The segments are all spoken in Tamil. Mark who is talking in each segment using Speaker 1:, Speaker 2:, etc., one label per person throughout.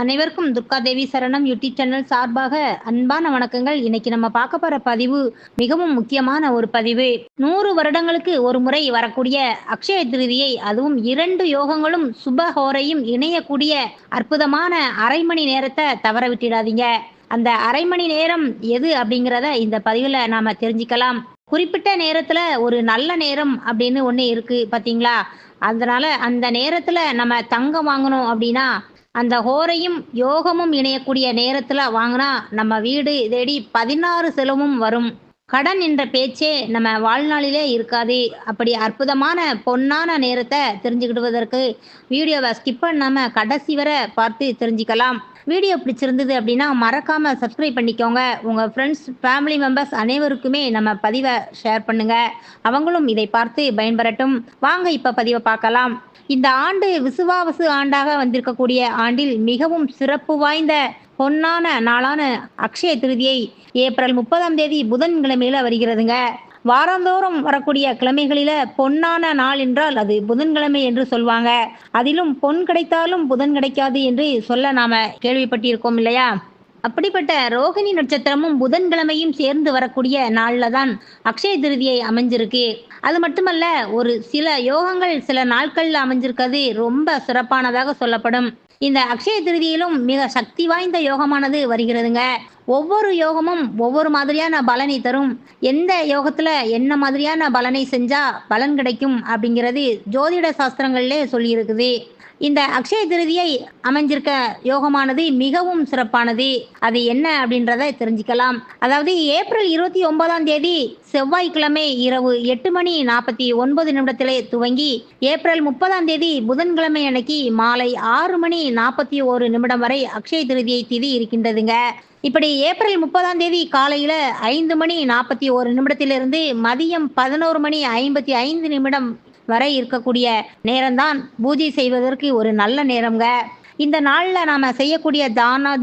Speaker 1: அனைவருக்கும் துர்கா தேவி சரணம் யூடியூப் சேனல் சார்பாக அன்பான வணக்கங்கள். இன்னைக்கு நம்ம பார்க்க போற பதிவு மிகவும் முக்கியமான ஒரு பதிவு. நூறு வருடங்களுக்கு ஒரு முறை வரக்கூடிய அக்ஷய திருதியை அதுவும் இரண்டு யோகங்களும் சுபஹோரையும் இணையக்கூடிய அற்புதமான அரை மணி நேரத்தை தவற விட்டுடாதீங்க. அந்த அரை மணி நேரம் எது அப்படிங்கிறத இந்த பதிவுல நாம தெரிஞ்சுக்கலாம். குறிப்பிட்ட நேரத்துல ஒரு நல்ல நேரம் அப்படின்னு ஒண்ணு இருக்கு பாத்தீங்களா? அதனால அந்த நேரத்துல நம்ம தங்கம் வாங்கணும் அப்படின்னா அந்த ஹோரையும் யோகமும் இணையக்கூடிய நேரத்தில் வாங்கினா நம்ம வீடு தேடி பதினாறு செலவும் வரும். கடன் என்ற பேச்சே நம்ம வாழ்நாளிலே இருக்காது. அப்படி அற்புதமான பொன்னான நேரத்தை தெரிஞ்சுக்கிடுவதற்கு வீடியோவை ஸ்கிப் பண்ணாம கடைசி வரை பார்த்து தெரிஞ்சுக்கலாம். வீடியோ பிடிச்சிருந்தது அப்படின்னா மறக்காம சப்ஸ்கிரைப் பண்ணிக்கோங்க. உங்க ஃப்ரெண்ட்ஸ் ஃபேமிலி மெம்பர்ஸ் அனைவருக்குமே நம்ம பதிவை ஷேர் பண்ணுங்க. அவங்களும் இதை பார்த்து பயன்பெறட்டும். வாங்க இப்ப பதிவை பார்க்கலாம். இந்த ஆண்டு விசுவாவசு ஆண்டாக வந்திருக்கக்கூடிய ஆண்டில் மிகவும் சிறப்பு வாய்ந்த பொன்னான நாளான அக்ஷய திருதியை ஏப்ரல் முப்பதாம் தேதி புதன்கிழமையில வருகிறதுங்க. வாரந்தோறும் வரக்கூடிய கிழமைகளில பொன்னான நாள் என்றால் அது புதன்கிழமை என்று சொல்வாங்க. அதிலும் பொன் கிடைத்தாலும் புதன் கிடைக்காது என்று சொல்ல நாம கேள்விப்பட்டிருக்கோம் இல்லையா? அப்படிப்பட்ட ரோகிணி நட்சத்திரமும் புதன்கிழமையும் சேர்ந்து வரக்கூடிய நாள்ல தான் அக்ஷய திருதியை அமைஞ்சிருக்கு. அது மட்டுமல்ல ஒரு சில யோகங்கள் சில நாட்கள்ல அமைஞ்சிருக்கிறது. ரொம்ப சிறப்பானதாக சொல்லப்படும். இந்த அக்ஷய திருதியிலும் மிக சக்தி வாய்ந்த யோகமானது வருகிறதுங்க. ஒவ்வொரு யோகமும் ஒவ்வொரு மாதிரியான பலனை தரும். எந்த யோகத்துல என்ன மாதிரியான பலனை செஞ்சா பலன் கிடைக்கும் அப்படிங்கிறது ஜோதிட சாஸ்திரங்கள்லே சொல்லியிருக்குது. இந்த அக்ஷய திருதியை அமைஞ்சிருக்க யோகமானது மிகவும் சிறப்பானது. அது என்ன அப்படின்றத தெரிஞ்சுக்கலாம். அதாவது ஏப்ரல் இருபத்தி ஒன்பதாம் தேதி செவ்வாய்க்கிழமை இரவு எட்டு மணி நாற்பத்தி ஒன்பது நிமிடத்திலே துவங்கி ஏப்ரல் முப்பதாம் தேதி புதன்கிழமை அன்னைக்கு மாலை ஆறு மணி நாற்பத்தி ஒரு நிமிடம் வரை அக்ஷய திருதியை திதி இருக்கின்றதுங்க. இப்படி ஏப்ரல் முப்பதாம் தேதி காலையில ஐந்து மணி நாற்பத்தி ஒரு நிமிடத்திலிருந்து மதியம் பதினோரு மணி ஐம்பத்தி ஐந்து நிமிடம் வரை இருக்கக்கூடிய நேரம்தான் பூஜை செய்வதற்கு ஒரு நல்ல நேரம்ங்க. இந்த நாளில் நாம் செய்யக்கூடிய தான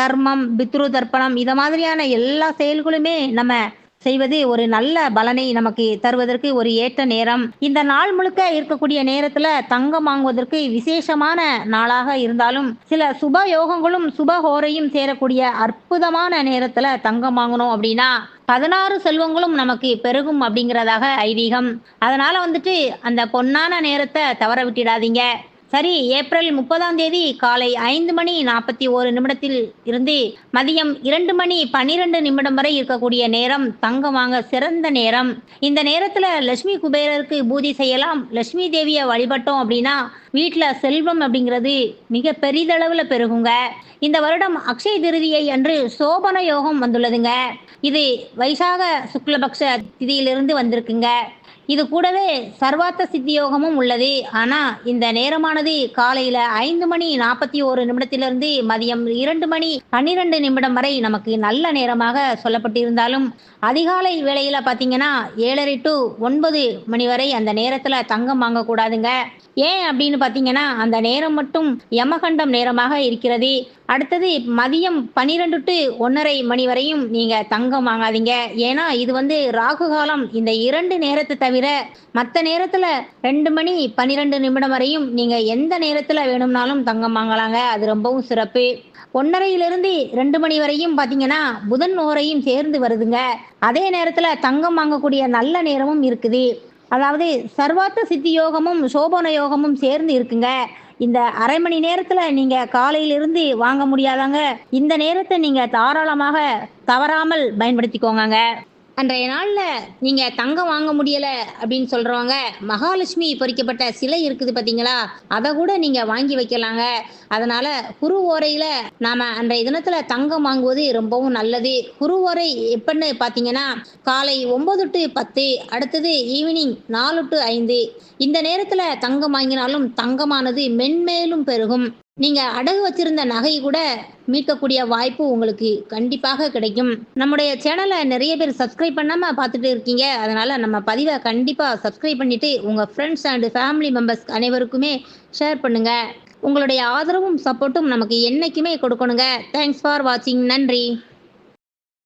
Speaker 1: தர்மம் பித்ரு தர்ப்பணம் இதை மாதிரியான எல்லா செயல்களுமே நம்ம செய்வது ஒரு நல்ல பலனை நமக்கு தருவதற்கு ஒரு ஏற்ற நேரம். இந்த நாள் முழுக்க இருக்கக்கூடிய நேரத்துல தங்கம் வாங்குவதற்கு விசேஷமான நாளாக இருந்தாலும் சில சுப யோகங்களும் சுப ஹோரையும் சேரக்கூடிய அற்புதமான நேரத்துல தங்கம் வாங்கணும் அப்படின்னா பதினாறு செல்வங்களும் நமக்கு பெருகும் அப்படிங்கிறதாக ஐதீகம். அதனால வந்துட்டு அந்த பொன்னான நேரத்தை தவற விட்டுடாதீங்க. சரி ஏப்ரல் முப்பதாம் தேதி காலை ஐந்து மணி நாற்பத்தி ஒரு நிமிடத்தில் இருந்து மதியம் இரண்டு மணி பன்னிரெண்டு நிமிடம் வரை இருக்கக்கூடிய நேரம் தங்கம் வாங்க சிறந்த நேரம். இந்த நேரத்துல லட்சுமி குபேரருக்கு பூஜை செய்யலாம். லட்சுமி தேவியை வழிபட்டோம் அப்படின்னா வீட்டில் செல்வம் அப்படிங்கிறது மிக பெரிதளவில் பெருகுங்க. இந்த வருடம் அக்ஷய திருதியை அன்று சோபன யோகம் வந்துள்ளதுங்க. இது வைசாக சுக்லபக்ஷ திதியிலிருந்து வந்திருக்குங்க. இது கூடவே சர்வார்த்த சித்தி யோகமும் உள்ளது. ஆனா இந்த நேரமானது காலையில ஐந்து மணி நாற்பத்தி ஒரு நிமிடத்திலிருந்து மதியம் இரண்டு மணி பன்னிரெண்டு நிமிடம் வரை நமக்கு நல்ல நேரமாக சொல்லப்பட்டிருந்தாலும் அதிகாலை வேளையில பாத்தீங்கன்னா ஏழரை டு ஒன்பது மணி வரை அந்த நேரத்துல தங்கம் வாங்கக்கூடாதுங்க. ஏன் அப்படின்னு பார்த்தீங்கன்னா அந்த நேரம் மட்டும் யமகண்டம் நேரமாக இருக்கிறது. அடுத்தது மதியம் பன்னிரெண்டு டு ஒன்றரை மணி வரையும் நீங்கள் தங்கம் வாங்காதீங்க. ஏன்னா இது வந்து ராகு காலம். இந்த இரண்டு நேரத்தை தவிர தவிர மற்ற நேரத்தில் ரெண்டு மணி பன்னிரெண்டு நிமிடம் வரையும் நீங்கள் எந்த நேரத்தில் வேணும்னாலும் தங்கம் வாங்கலாங்க. அது ரொம்பவும் சிறப்பு. ஒன்னரையிலிருந்து ரெண்டு மணி வரையும் பார்த்தீங்கன்னா புதன் ஓரையும் சேர்ந்து வருதுங்க. அதே நேரத்தில் தங்கம் வாங்கக்கூடிய நல்ல நேரமும் இருக்குது. அதாவது சர்வார்த்த சித்தி யோகமும் சோபன யோகமும் சேர்ந்து இருக்குங்க. இந்த அரை மணி நேரத்துல நீங்க காலையிலிருந்து வாங்க முடியாதாங்க. இந்த நேரத்தை நீங்க தாராளமாக தவறாமல் பயன்படுத்திக்கோங்க அன்றைய நாளில் நீங்கள் தங்கம் வாங்க முடியலை அப்படின்னு சொல்கிறவங்க மகாலட்சுமி பொறிக்கப்பட்ட சிலை இருக்குது பார்த்தீங்களா அதை கூட நீங்கள் வாங்கி வைக்கலாங்க. அதனால் குரு ஓரையில் நாம் அன்றைய தினத்தில் தங்கம் வாங்குவது ரொம்பவும் நல்லது. குரு ஓரை எப்பன்னு பார்த்தீங்கன்னா காலை ஒம்பது டு பத்து அடுத்தது ஈவினிங் நாலு டு ஐந்து. இந்த நேரத்தில் தங்கம் வாங்கினாலும் தங்கமானது மென்மேலும் பெருகும். நீங்க அடகு வச்சிருந்த நகை கூட மீட்கக்கூடிய வாய்ப்பு உங்களுக்கு கண்டிப்பாக கிடைக்கும். நம்முடைய சேனலை நிறைய பேர் சப்ஸ்கிரைப் பண்ணாம பார்த்துட்டு இருக்கீங்க. அதனால நம்ம பதிவை கண்டிப்பா சப்ஸ்கிரைப் பண்ணிட்டு உங்க ஃப்ரெண்ட்ஸ் அண்ட் ஃபேமிலி மெம்பர்ஸ் அனைவருக்குமே ஷேர் பண்ணுங்க. உங்களுடைய ஆதரவும் சப்போர்ட்டும் நமக்கு என்னைக்குமே கொடுக்கணுங்க. தேங்க்ஸ் ஃபார் வாட்சிங் நன்றி.